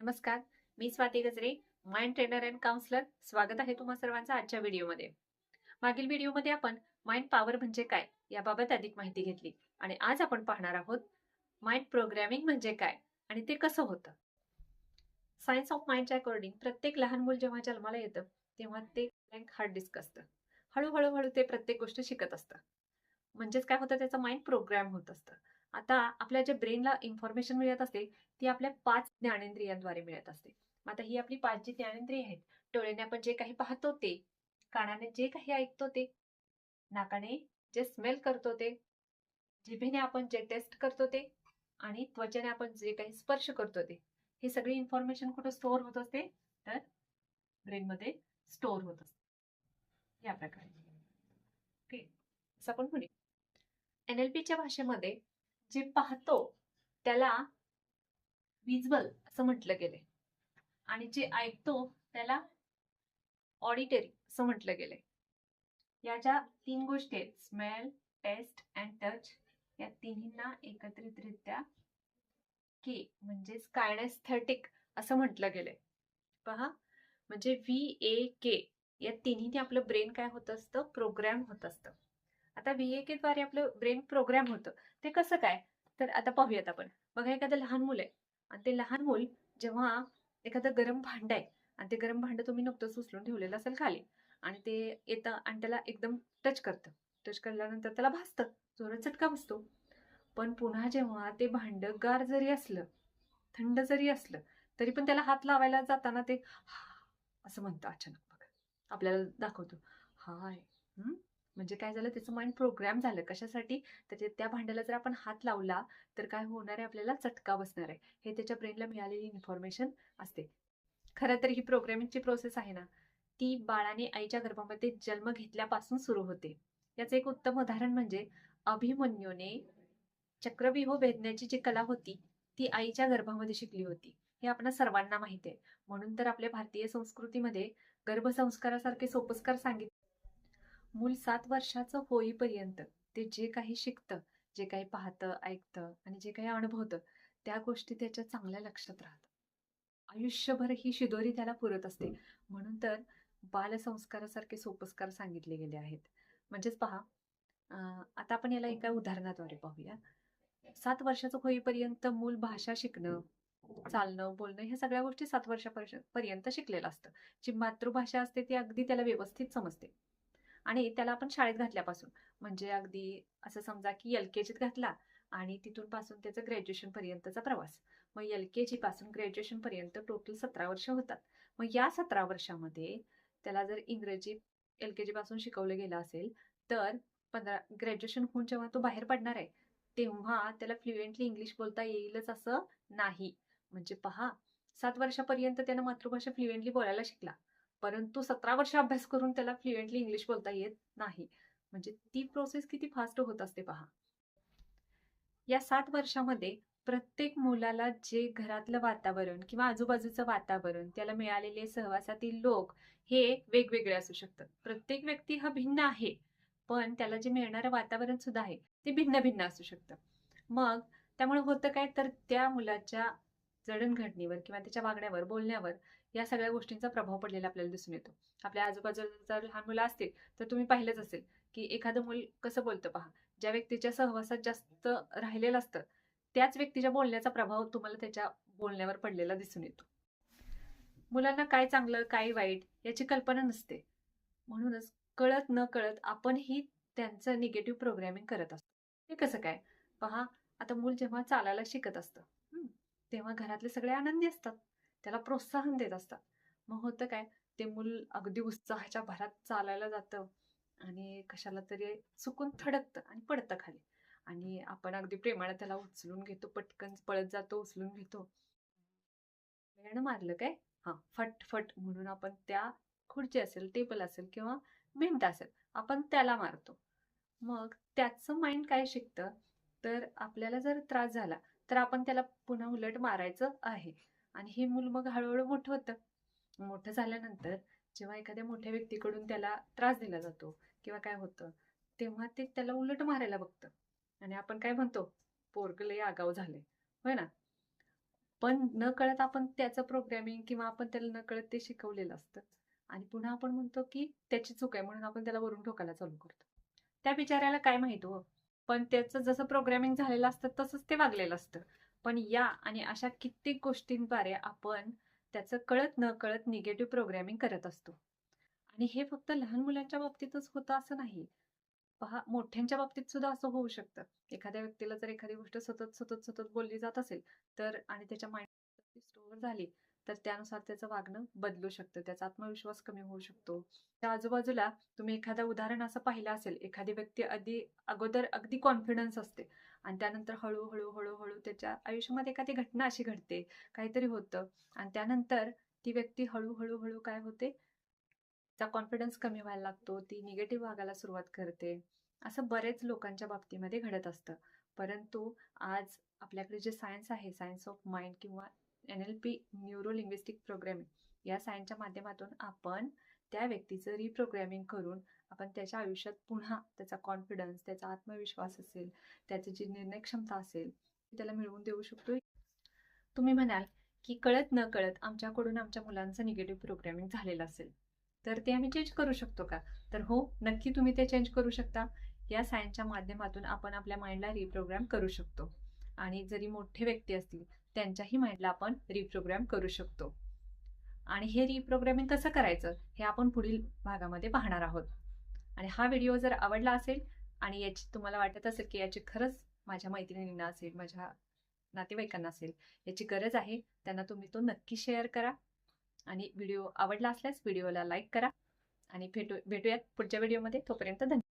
नमस्कार मी स्वाती गजरे mind trainer and counsellor स्वागत आहे तुम्हा सर्वांचं आजच्या व्हिडिओमध्ये मागील व्हिडिओमध्ये आपण माइंड पॉवर म्हणजे काय याबाबत अधिक माहिती घेतली आणि आज आपण पाहणार आहोत माइंड प्रोग्रॅमिंग म्हणजे काय आणि ते कसं होतं. सायन्स ऑफ माइंडच्या अकॉर्डिंग प्रत्येक लहान मूल जेव्हा जन्माला येतं तेव्हा ते ब्लँक हार्ड डिस्क असतं. हळूहळू हळू ते प्रत्येक गोष्ट शिकत असतं. म्हणजेच काय होतं त्याचं माइंड प्रोग्रॅम होत असतं. आता आपल्या ज्या ब्रेनला इन्फॉर्मेशन मिळत असते ती आपल्या पाच ज्ञानेंद्रियांद्वारे मिळत असते. आता ही आपली पाच जी ज्ञानेंद्रिय आहेत डोळ्याने आपण जे काही पाहतो ते कानाने जे काही ऐकतो ते नाकाने जे स्मेल करतो ते जिभेने आपण जे टेस्ट करतो ते आणि त्वचेने आपण जे काही स्पर्श करतो ते ही सगळी इन्फॉर्मेशन कुठं स्टोअर होत असते? तर ब्रेनमध्ये स्टोअर होत असते. या प्रकारे. ओके असं आपण म्हणू एन एल पीच्या भाषेमध्ये जे पाहतो त्याला विज्युअल असं म्हटलं गेलंय. आणि जे ऐकतो त्याला ऑडिटरी असं म्हटलं गेलंय. या ज्या तीन गोष्टी आहेत स्मेल टेस्ट अँड टच या तिन्हींना एकत्रितरित्या के म्हणजेच कायनेस्थेटिक असं म्हटलं गेलंय. पहा म्हणजे व्ही ए के या तिन्हीने आपलं ब्रेन काय होत असतं? प्रोग्रॅम होत असतं. आता व्हीएके ए द्वारे आपलं ब्रेन प्रोग्रॅम होतं. ते कसं काय? तर आता पाहूयात आपण. बघा एखादं लहान मुलं आहे. आणि ते लहान मूल जेव्हा एखादं गरम भांड आहे आणि ते गरम भांड तुम्ही नुकतंच उचलून ठेवलेलं असेल खाली आणि ते येतं आणि त्याला एकदम टच करतं. टच करल्यानंतर त्याला भासतं. जोरात चटका बसतो. पण पुन्हा जेव्हा ते भांड गार जरी असलं थंड जरी असलं तरी पण त्याला हात लावायला जाताना ते असं म्हणतं अचानक. बघा आपल्याला दाखवतो. हाय म्हणजे काय झालं त्याचं माइंड प्रोग्राम झालं. कशासाठी? त्याच्या त्या भांड्याला जर आपण हात लावला तर काय होणार आहे? आपल्याला चटका बसणार आहे. हे त्याच्या ब्रेनला मिळालेली इन्फॉर्मेशन असते. खरं तर ही प्रोग्रॅमिंगची प्रोसेस आहे ना ती बाळाने आईच्या गर्भामध्ये जन्म घेतल्यापासून सुरू होते. याचं एक उत्तम उदाहरण म्हणजे अभिमन्यूने चक्रव्यूह भेदण्याची जी कला होती ती आईच्या गर्भामध्ये शिकली होती. हे आपण सर्वांना माहिती आहे. म्हणून तर आपल्या भारतीय संस्कृतीमध्ये गर्भसंस्कारासारखे सोपस्कार सांगितले मूल सात वर्षाचं होईपर्यंत ते जे काही शिकतं जे काही पाहतं ऐकतं आणि जे काही अनुभवतं त्या गोष्टी त्याच्या चांगल्या लक्षात राहतात. आयुष्यभर ही शिदोरी त्याला पुरत असते. म्हणून तर बालसंस्कारासारखे सोपस्कार सांगितले गेले आहेत. म्हणजेच पहा आता आपण याला एका उदाहरणाद्वारे पाहूया. सात वर्षाचं होईपर्यंत मूल भाषा शिकणं चालणं बोलणं ह्या सगळ्या गोष्टी सात वर्षापर्यंत शिकलेलं असतं. जी मातृभाषा असते ती अगदी त्याला व्यवस्थित समजते. आणि त्याला आपण शाळेत घातल्यापासून. म्हणजे अगदी असं समजा की एल के जीत घातला आणि तिथून पासून त्याचं ग्रॅज्युएशन पर्यंतचा प्रवास. मग एल के जी पासून ग्रॅज्युएशन पर्यंत टोटल सतरा वर्ष होतात. मग या सतरा वर्षामध्ये त्याला जर इंग्रजी एल के जी पासून शिकवलं गेलं असेल तर पंधरा ग्रॅज्युएशन होऊन जेव्हा तो बाहेर पडणार आहे तेव्हा त्याला फ्लुएंटली इंग्लिश बोलता येईलच असं नाही. म्हणजे पहा सात वर्षापर्यंत त्यानं मातृभाषा फ्लुएंटली बोलायला शिकला. परंतु सतरा वर्ष अभ्यास करून त्याला फ्लुएंटली इंग्लिश बोलता येत नाही. म्हणजे ती प्रोसेस किती फास्ट होत असते पहा. या सात वर्षामध्ये प्रत्येक मुलाला जे घरातलं वातावरण किंवा आजूबाजूचं वातावरण त्याला मिळालेले सहवासातील लोक हे वेगवेगळे असू शकतात. प्रत्येक व्यक्ती हा भिन्न आहे पण त्याला जे मिळणारं वातावरण सुद्धा आहे ते भिन्न भिन्न असू शकतं. मग त्यामुळे होतं काय? तर त्या मुलाच्या जडणघडणीवर किंवा त्याच्या वागण्यावर बोलण्यावर या सगळ्या गोष्टींचा प्रभाव पडलेला आपल्याला दिसून येतो. आपल्या आजूबाजूला जर लहान मुलं असतील तर तुम्ही पाहिलंच असेल की एखादं मूल कसं बोलतं पहा. ज्या व्यक्तीच्या सहवासात जास्त राहिलेलं असतं त्याच व्यक्तीच्या बोलण्याचा प्रभाव तुम्हाला त्याच्या बोलण्यावर पडलेला दिसून येतो. मुलांना काय चांगलं काय वाईट याची कल्पना नसते. म्हणूनच कळत न कळत आपणही त्यांचं निगेटिव्ह प्रोग्रॅमिंग करत असतो. हे कसं काय? पहा आता मूल जेव्हा चालायला शिकत असतं तेव्हा घरातले सगळे आनंदी असतात. त्याला प्रोत्साहन देत असतात. मग होतं काय ते मूल अगदी उत्साहाच्या भरात चालायला जातं आणि कशाला तरी चुकून थडकतं आणि पडतं खाली. आणि आपण अगदी प्रेमाने त्याला उचलून घेतो पटकन पळत जातो उचलून घेतो. वेळानं मारलं काय? हां फटफट म्हणून आपण त्या खुर्ची असेल टेबल असेल किंवा भिंत असेल आपण त्याला मारतो. मग त्याचं माइंड काय शिकतं? तर आपल्याला जर त्रास झाला तर आपण त्याला पुन्हा उलट मारायचं आहे. आणि हे मूल मग हळूहळू मोठं होतं. मोठं झाल्यानंतर जेव्हा एखाद्या मोठ्या व्यक्तीकडून त्याला त्रास दिला जातो किंवा काय होतं तेव्हा ते त्याला उलट मारायला बघतं. आणि आपण काय म्हणतो पोरग लय आगाव झाले होय ना? पण न कळत आपण त्याचं प्रोग्रॅमिंग किंवा आपण त्याला न कळत ते शिकवलेलं असतं. आणि पुन्हा आपण म्हणतो की त्याची चूक आहे म्हणून आपण त्याला वरून ठोकायला चालू करतो. त्या बिचाऱ्याला काय माहीत हो? पण त्याचं जसं प्रोग्रॅमिंग झालेलं असतं तसंच ते वागलेलं असतं. पण या आणि अशा कित्येक गोष्टींद्वारे आपण त्याचं कळत न कळत निगेटिव्ह प्रोग्रॅमिंग करत असतो. आणि हे फक्त लहान मुलांच्या बाबतीतच होतं असं नाही. पहा मोठ्यांच्या बाबतीत सुद्धा असं होऊ शकतं. एखाद्या व्यक्तीला जर एखादी गोष्ट सतत सतत सतत बोलली जात असेल तर आणि त्याच्या माइंड स्टोअर झाली तर त्यानुसार त्याचं वागणं बदलू शकतं. त्याचा आत्मविश्वास कमी होऊ शकतो. त्या आजूबाजूला तुम्ही एखादं उदाहरण असं पाहिलं असेल एखादी व्यक्ती अगदी अगोदर अगदी कॉन्फिडन्स असते. आणि त्यानंतर हळूहळू हळूहळू त्याच्या आयुष्यामध्ये एखादी घटना अशी घडते काहीतरी होतं. आणि त्यानंतर ती व्यक्ती हळूहळू हळू काय होते? चा कॉन्फिडन्स कमी व्हायला लागतो ती निगेटिव्ह वागायला सुरुवात करते. असं बरेच लोकांच्या बाबतीमध्ये घडत असतं. परंतु आज आपल्याकडे जे सायन्स आहे सायन्स ऑफ माइंड किंवा N L P neuro linguistic programming या सायन्सच्या माध्यमातून आपण त्या व्यक्तीचं रिप्रोग्रॅमिंग करून आपण त्याच्या आयुष्यात पुन्हा त्याचा कॉन्फिडन्स त्याचा आत्मविश्वास असेल त्याची जी निर्णय क्षमता असेल ती त्याला मिळवून देऊ शकतो तुम्ही म्हणाल की कळत न कळत आमच्याकडून आमच्या मुलांचं निगेटिव्ह प्रोग्रॅमिंग झालेलं असेल. तर ते आम्ही चेंज करू शकतो का? तर हो नक्की तुम्ही ते चेंज करू शकता. या सायन्सच्या माध्यमातून आपण आपल्या माइंडला रिप्रोग्राम करू शकतो. आणि जरी मोठे व्यक्ती असतील त्यांच्याही माइंडला आपण रिप्रोग्राम करू शकतो. आणि हे रिप्रोग्रामिंग कसं करायचं हे आपण पुढील भागामध्ये पाहणार आहोत. आणि हा व्हिडिओ जर आवडला असेल आणि याची तुम्हाला वाटत असेल की याची खरंच माझ्या मैत्रिणींना असेल माझ्या नातेवाईकांना असेल याची गरज आहे त्यांना तुम्ही तो नक्की शेअर करा. आणि व्हिडिओ आवडला असल्यास व्हिडिओला लाईक करा. आणि भेटू भेटूयात पुढच्या व्हिडिओमध्ये तोपर्यंत धन्यवाद.